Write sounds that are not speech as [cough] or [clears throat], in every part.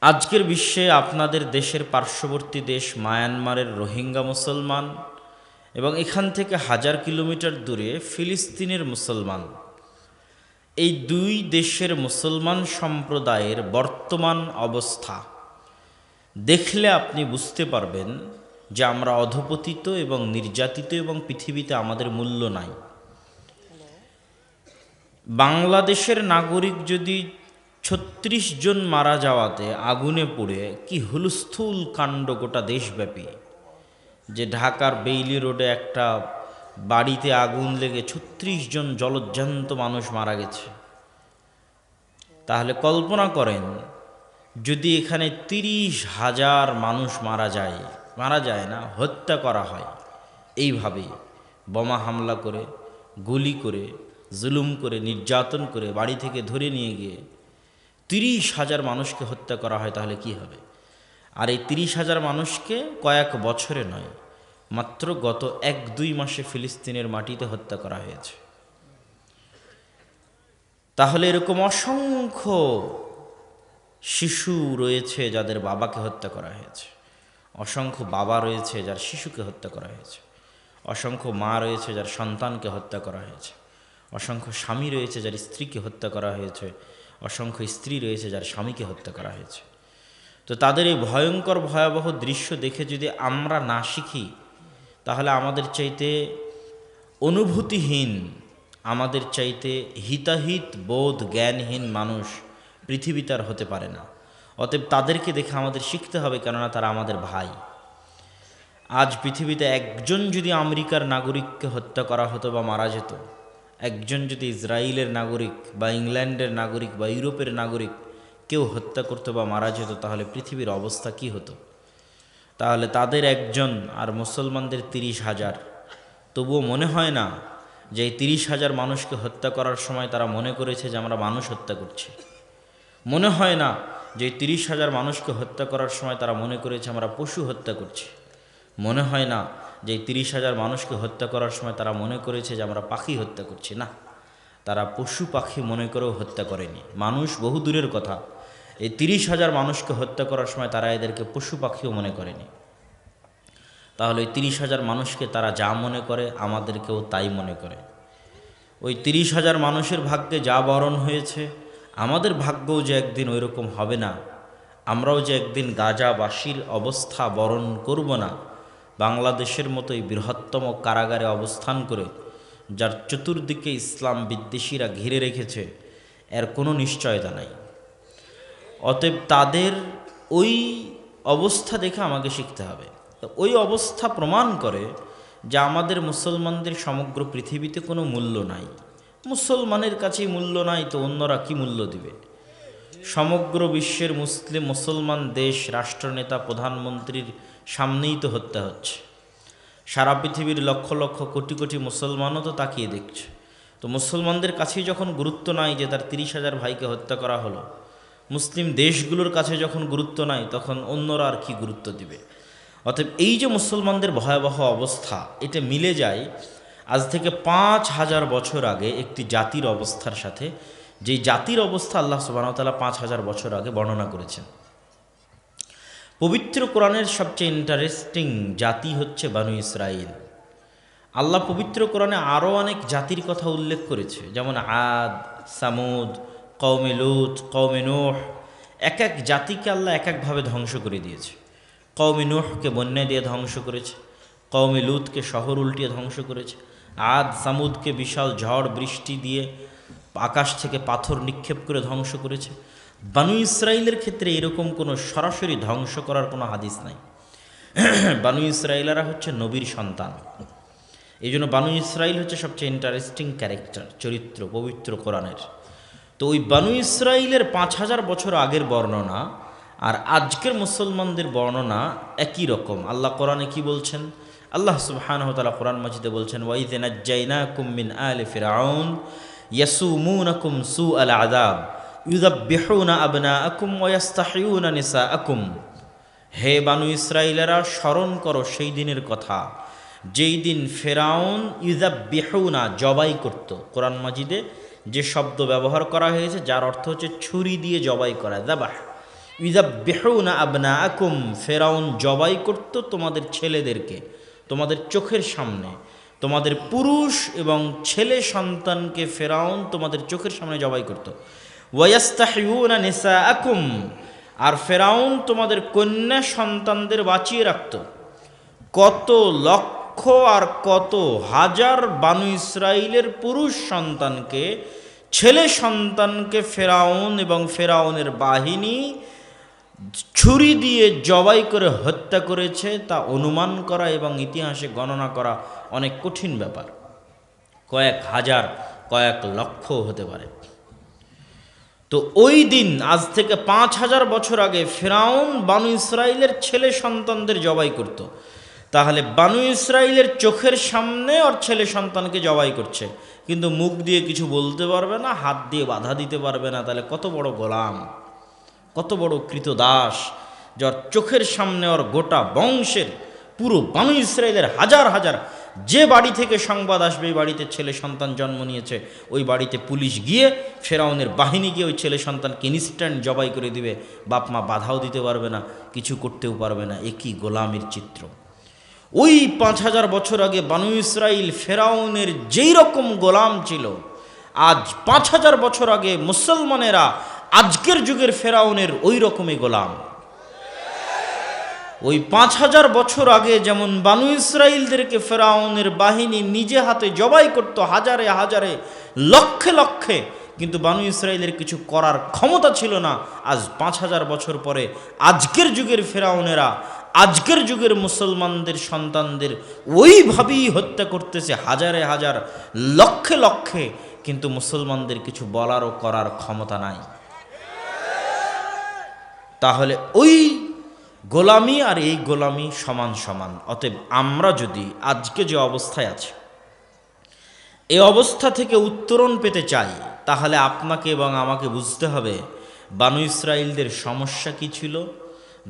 আজকের বিশ্বে আপনাদের দেশের পার্শ্ববর্তী দেশ মায়ানমারের রোহিঙ্গা মুসলমান এবং এখান থেকে হাজার কিলোমিটার দূরে ফিলিস্তিনের মুসলমান। এই দুই দেশের মুসলমান সম্প্রদায়ের বর্তমান অবস্থা। দেখলে আপনি বুঝতে পারবেন যে আমরা অধপতিত এবং নির্যাতিত এবং পৃথিবীতে আমাদের মূল্য নাই। বাংলাদেশের নাগরিক যদি ছত্রিশ জন মারা যাওয়াতে আগুনে পুড়ে কি হুলস্থুল কাণ্ড গোটা দেশব্যাপী। যে ঢাকার বেইলি রোডে একটা বাড়িতে আগুন লেগে ছত্রিশ জন জলজ্জান্ত মানুষ মারা গেছে। তাহলে কল্পনা করেন, যদি এখানে তিরিশ হাজার মানুষ মারা যায় মারা যায় না, হত্যা করা হয়, এইভাবে বোমা হামলা করে, গুলি করে, জুলুম করে, নির্যাতন করে বাড়ি থেকে ধরে নিয়ে গিয়ে তিরিশ হাজার মানুষকে হত্যা করা হয়, তাহলে কি হবে? আর এই তিরিশ হাজার মানুষকে কয়েক বছরে নয়, মাত্র গত এক দুই মাসে ফিলিস্তিনের মাটিতে হত্যা করা হয়েছে। তাহলে এরকম অসংখ্য শিশু রয়েছে যাদের বাবাকে হত্যা করা হয়েছে, অসংখ্য বাবা রয়েছে যার শিশুকে হত্যা করা হয়েছে, অসংখ্য মা রয়েছে যার সন্তানকে হত্যা করা হয়েছে, অসংখ্য স্বামী রয়েছে যার স্ত্রীকে হত্যা করা হয়েছে অসংখ্য স্ত্রী রয়েছে যার স্বামীকে হত্যা করা হয়েছে। তো তাদের এই ভয়ঙ্কর ভয়াবহ দৃশ্য দেখে যদি আমরা না শিখি, তাহলে আমাদের চাইতে অনুভূতিহীন, আমাদের চাইতে হিতাহিত, বোধ জ্ঞানহীন মানুষ পৃথিবীতে আর হতে পারে না। অতএব তাদেরকে দেখে আমাদের শিখতে হবে, কেননা তারা আমাদের ভাই। আজ পৃথিবীতে একজন যদি আমেরিকার নাগরিককে হত্যা করা হতো বা মারা যেত একজন যদি ইসরায়েলের নাগরিক বা ইংল্যান্ডের নাগরিক বা ইউরোপের নাগরিক কেউ হত্যা করতো বা মারা যেত, তাহলে পৃথিবীর অবস্থা কি হতো? তাহলে তাদের একজন আর মুসলমানদের তিরিশ হাজার। তবুও মনে হয় না যে এই তিরিশ হাজার মানুষকে হত্যা করার সময় তারা মনে করেছে যে আমরা মানুষ হত্যা করছি। মনে হয় না যে তিরিশ হাজার মানুষকে হত্যা করার সময় তারা মনে করেছে আমরা পশু হত্যা করছি। মনে হয় না যে তিরিশ হাজার মানুষকে হত্যা করার সময় তারা মনে করেছে যে আমরা পাখি হত্যা করছি। না, তারা পশু পাখি মনে করেও হত্যা করেনি। মানুষ বহু দূরের কথা। এই তিরিশ হাজার মানুষকে হত্যা করার সময় তারা এদেরকে পশু পাখিও মনে করেনি। তাহলে ওই তিরিশ হাজার মানুষকে তারা যা মনে করে, আমাদেরকেও তাই মনে করে। ওই তিরিশ হাজার মানুষের ভাগ্যে যা বরণ হয়েছে, আমাদের ভাগ্যও যে একদিন ওই রকম হবে না। আমরাও যে একদিন গাজাবাসীর অবস্থা বরণ করব না। বাংলাদেশের মতোই বৃহত্তম কারাগারে অবস্থান করে, যার চতুর্দিকে ইসলাম বিদ্বেষীরা ঘিরে রেখেছে, এর কোনো নিশ্চয়তা নাই। অতএব তাদের ওই অবস্থা দেখে আমাকে শিখতে হবে। ওই অবস্থা প্রমাণ করে যে আমাদের মুসলমানদের সমগ্র পৃথিবীতে কোনো মূল্য নাই। মুসলমানের কাছেই মূল্য নাই তো অন্যরা কি মূল্য দিবে? সমগ্র বিশ্বের মুসলিম, মুসলমান দেশ, রাষ্ট্রনেতা, প্রধানমন্ত্রীর সামনেই তো হত্যা হচ্ছে। সারা পৃথিবীর লক্ষ লক্ষ কোটি কোটি মুসলমানও তো তাকিয়ে দেখছে। তো মুসলমানদের কাছেই যখন গুরুত্ব নাই যে তার তিরিশ হাজার ভাইকে হত্যা করা হলো, মুসলিম দেশগুলোর কাছে যখন গুরুত্ব নাই, তখন অন্যরা আর কি গুরুত্ব দিবে? অতএব এই যে মুসলমানদের ভয়াবহ অবস্থা, এটা মিলে যায় আজ থেকে পাঁচ হাজার বছর আগে একটি জাতির অবস্থার সাথে, যেই জাতির অবস্থা আল্লাহ সুবাহতাল্লাহ পাঁচ হাজার বছর আগে বর্ণনা করেছেন। পবিত্র কোরআনের সবচেয়ে ইন্টারেস্টিং জাতি হচ্ছে বানু ইসরাইল। আল্লাহ পবিত্র কোরআনে আরও অনেক জাতির কথা উল্লেখ করেছে, যেমন আদ, সামুদ কৌমে লুত কৌমে নোহ। এক এক জাতিকে আল্লাহ এক একভাবে ধ্বংস করে দিয়েছে। কৌমে নোহকে বন্যা দিয়ে ধ্বংস করেছে কৌমে লুতকে শহর উল্টিয়ে ধ্বংস করেছে, আদ, সামুদকে বিশাল ঝড়, বৃষ্টি দিয়ে আকাশ থেকে পাথর নিক্ষেপ করে ধ্বংস করেছে। বানু ইসরায়েলের ক্ষেত্রে এরকম কোনো সরাসরি ধ্বংস করার কোনো হাদিস নাই। [clears throat] বানু ইসরায়েলারা হচ্ছে নবীর সন্তান। এই জন্য বানু ইসরায়েল হচ্ছে সবচেয়ে ইন্টারেস্টিং ক্যারেক্টার চরিত্র, পবিত্র কোরআনের। তো ওই বানু ইসরায়েলের পাঁচ হাজার বছর আগের বর্ণনা আর আজকের মুসলমানদের বর্ণনা একই রকম। আল্লাহ কোরআনে কি বলছেন? আল্লাহ সুবহান তালা কোরআন মাজিদে বলছেন ওয়াইদেনা কুমিন আল ফিরাউন ইয়াসুমুনাকুম সু আল আদাব ইউদাব্বিহুনা আবনা আকুম ওয়াস্তাহিউনা নিসা আকুম হে বানু ইসরায়েলেরা স্মরণ করো সেই দিনের কথা। যেই দিন ফেরাউন ইউজাব্বিহুনা জবাই করত। কোরআন মাজিদে যে শব্দ ব্যবহার করা হয়েছে, যার অর্থ হচ্ছে ছুরি দিয়ে জবাই করা দাবাহ ইদাবেহুনা আবনা আকুম ফেরাউন জবাই করত তোমাদের ছেলেদেরকে, তোমাদের চোখের সামনে। তোমাদের পুরুষ এবং ছেলে সন্তানকে ফেরাউন তোমাদের চোখের সামনে জবাই করত। ওয়াস্তাহিউনা নিসা আকুম আর ফেরাউন তোমাদের কন্যা সন্তানদের বাঁচিয়ে রাখত। কত লক্ষ আর কত হাজার বানু ইসরায়েলের পুরুষ সন্তানকে, ছেলে সন্তানকে ফেরাউন এবং ফেরাউনের বাহিনী ছুরি দিয়ে জবাই করে হত্যা করেছে, তা অনুমান করা এবং ইতিহাসে গণনা করা অনেক কঠিন ব্যাপার। কয়েক হাজার, কয়েক লক্ষ হতে পারে। তো ওই দিন, আজ থেকে পাঁচ হাজার বছর আগে ফেরাউন বানু ইসরায়েলের ছেলে সন্তানদের জবাই করত। তাহলে বানু ইসরায়েলের চোখের সামনে ওর ছেলে সন্তানকে জবাই করছে কিন্তু মুখ দিয়ে কিছু বলতে পারবে না, হাত দিয়ে বাধা দিতে পারবে না তাহলে কত বড় গোলাম, কত বড় কৃতদাস, যার চোখের সামনে ওর গোটা বংশের, পুরো বানু ইসরায়েলের হাজার হাজার যে বাড়ি থেকে সংবাদ আসবে, এই বাড়িতে ছেলে সন্তান জন্ম নিয়েছে, ওই বাড়িতে পুলিশ গিয়ে ফেরাউনের বাহিনী গিয়ে ওই ছেলে সন্তানকে ইনস্ট্যান্ট জবাই করে দিবে। বাপ মা বাধাও দিতে পারবে না, কিছু করতেও পারবে না। একই গোলামের চিত্র। ওই পাঁচ হাজার বছর আগে বানু ইসরাইল ফেরাউনের যেই রকম গোলাম ছিল, আজ পাঁচ হাজার বছর আগে মুসলমানেরা আজকের যুগের ফেরাউনের ওই রকমই গোলাম। ওই পাঁচ হাজার বছর আগে যেমন বানু ইসরায়েলদেরকে ফেরাউনের বাহিনী নিজে হাতে জবাই করত হাজারে হাজারে, লক্ষে লক্ষে, কিন্তু বানু ইসরায়েলের কিছু করার ক্ষমতা ছিল না। আজ পাঁচ হাজার বছর পরে আজকের যুগের ফেরাউনেরা, আজকের যুগের মুসলমানদের সন্তানদের ওইভাবেই হত্যা করতেছে হাজারে হাজার, লক্ষে লক্ষে, কিন্তু মুসলমানদের কিছু বলার ও করার ক্ষমতা নাই। তাহলে ওই গোলামি আর এই গোলামি সমান সমান। অতএব আমরা যদি আজকে যে অবস্থায় আছি এই অবস্থা থেকে উত্তরণ পেতে চাই, তাহলে আপনাকে এবং আমাকে বুঝতে হবে বানু ইসরায়েলদের সমস্যা কি ছিল,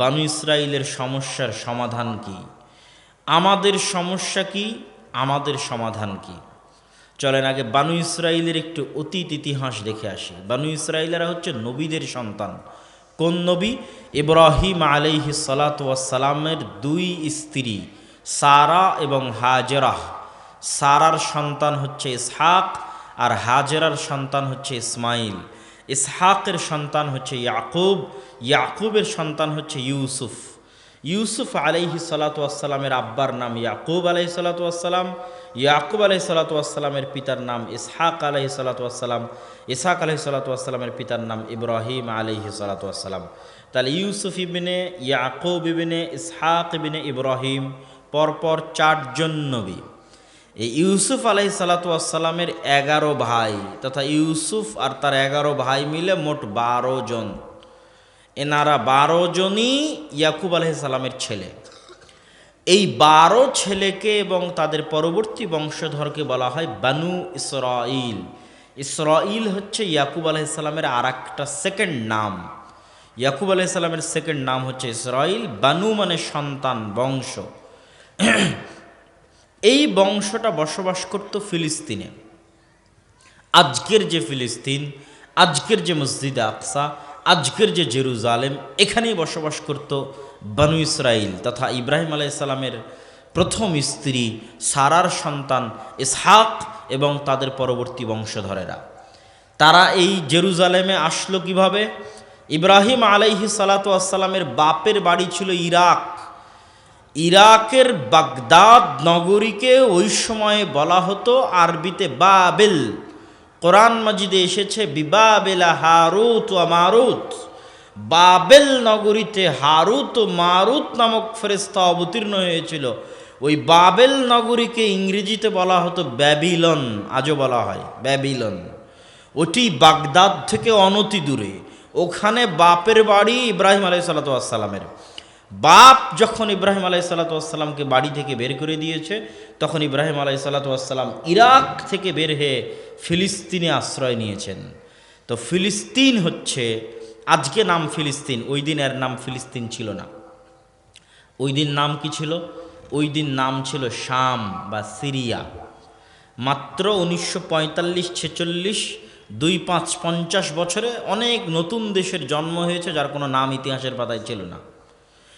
বানু ইসরায়েলের সমস্যার সমাধান কি, আমাদের সমস্যা কি, আমাদের সমাধান কি। চলেন আগে বানু ইসরায়েলের একটু অতীত ইতিহাস দেখে আসি। বানু ইসরায়েলেরা হচ্ছে নবীদের সন্তান। কোন নবী? ইব্রাহিম আলাইহি সালাতামের দুই স্ত্রী, সারা এবং হাজেরাহ। সারার সন্তান হচ্ছে ইসহাক আর হাজেরার সন্তান হচ্ছে ইসমাইল। ইসহাকের সন্তান হচ্ছে ইয়াকুব, ইয়াকুবের সন্তান হচ্ছে ইউসুফ। ইউসুফ আলাইহি সালাতামের আব্বার নাম ইয়াকুব আলাইহি সালাতাম ইয়াকুব আলাইহি সালাতামের পিতার নাম ইসহাক আলাইহি সালাতাম ইসহাক আলাইহি সালাতামের পিতার নাম ইব্রাহিম আলাইহি সালাতাম তাহলে ইউসুফ ইবিনে ইয়াকুব ইবিনে ইসহাক ইবিনে ইব্রাহিম পরপর চারজন নবী। এই ইউসুফ আলাই সালাতামের এগারো ভাই, তথা ইউসুফ আর তার এগারো ভাই মিলে মোট বারো জন। এনারা বারো জনই ইয়াকুব আলহ সালামের ছেলে। এই বারো ছেলেকে এবং তাদের পরবর্তী বংশধরকে বলা হয় বানু ইসরাইল ইসরাইল হচ্ছে ইয়াকুব আলাইসাল্লামের আর একটা সেকেন্ড নাম। ইয়াকুব আলাইসাল্লামের সেকেন্ড নাম হচ্ছে ইসরাইল বানু মানে সন্তান, বংশ। এই বংশটা বসবাস করত ফিলিস্তিনে। আজকের যে ফিলিস্তিন, আজকের যে মসজিদ আকসা আজকের যে জেরুজালেম, এখানেই বসবাস করত বানু ইসরাইল তথা ইব্রাহিম আলাইসাল্লামের প্রথম স্ত্রী সারার সন্তান ইসহাক এবং তাদের পরবর্তী বংশধরেরা। তারা এই জেরুজালেমে আসলো কীভাবে? ইব্রাহিম আলাইহি সালাতামের বাপের বাড়ি ছিল ইরাক। ইরাকের বাগদাদ নগরীকে ওই সময়ে বলা হতো আরবিতে বাবেল। কোরআন মজিদে এসেছে, বিবাবেলা হারুত ও মারুত। বাবেল নগরীতে হারুত ও মারুত নামক ফেরেস্তা অবতীর্ণ হয়েছিল। ওই বাবেল নগরীকে ইংরেজিতে বলা হতো ব্যাবিলন, আজও বলা হয়, ব্যাবিলন। ওটি বাগদাদ থেকে অনতি দূরে। ওখানে বাপের বাড়ি ইব্রাহিম আলাই সাল্লাতামের বাপ যখন ইব্রাহিম আলাই সাল্লাতামকে বাড়ি থেকে বের করে দিয়েছে, তখন ইব্রাহিম আলাই সাল্লাতাম ইরাক থেকে বের হয়ে ফিলিস্তিনে আশ্রয় নিয়েছেন। তো ফিলিস্তিন হচ্ছে, আজকে নাম ফিলিস্তিন, ওই দিন এর নাম ফিলিস্তিন ছিল না। ওই দিন নাম কি ছিল? ওই দিন নাম ছিল শাম বা সিরিয়া। মাত্র উনিশশো পঁয়তাল্লিশ ছেচল্লিশ দুই পাঁচ পঞ্চাশ বছরে অনেক নতুন দেশের জন্ম হয়েছে, যার কোনো নাম ইতিহাসের পাতায় ছিল না।